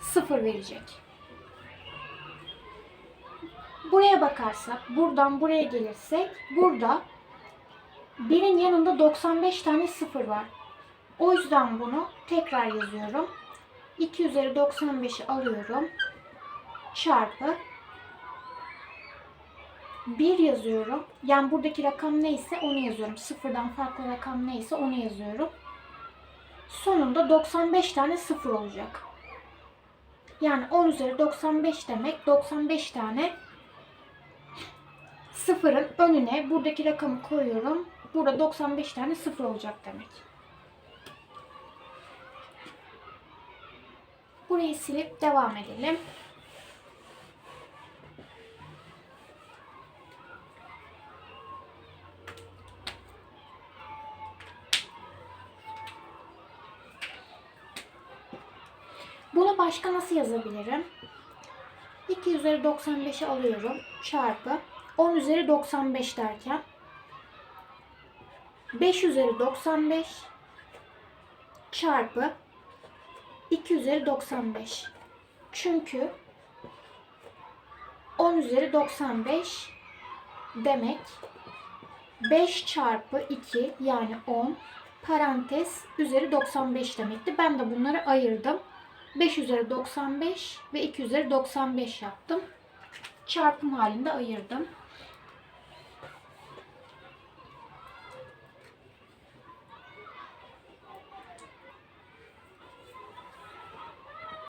0 verecek. Buraya bakarsak, buradan buraya gelirsek, burada birin yanında 95 tane 0 var. O yüzden bunu tekrar yazıyorum. 2 üzeri 95'i alıyorum. Çarpı 1 yazıyorum. Yani buradaki rakam neyse onu yazıyorum. Sıfırdan farklı rakam neyse onu yazıyorum. Sonunda 95 tane sıfır olacak. Yani 10 üzeri 95 demek 95 tane sıfırın önüne buradaki rakamı koyuyorum. Burada 95 tane sıfır olacak demek. Burayı silip devam edelim. Bunu başka nasıl yazabilirim? 2 üzeri 95'i alıyorum. Çarpı 10 üzeri 95 derken 5 üzeri 95 çarpı 2 üzeri 95. Çünkü 10 üzeri 95 demek 5 çarpı 2 yani 10 parantez üzeri 95 demekti. Ben de bunları ayırdım. 5 üzeri 95 ve 2 üzeri 95 yaptım. Çarpım halinde ayırdım.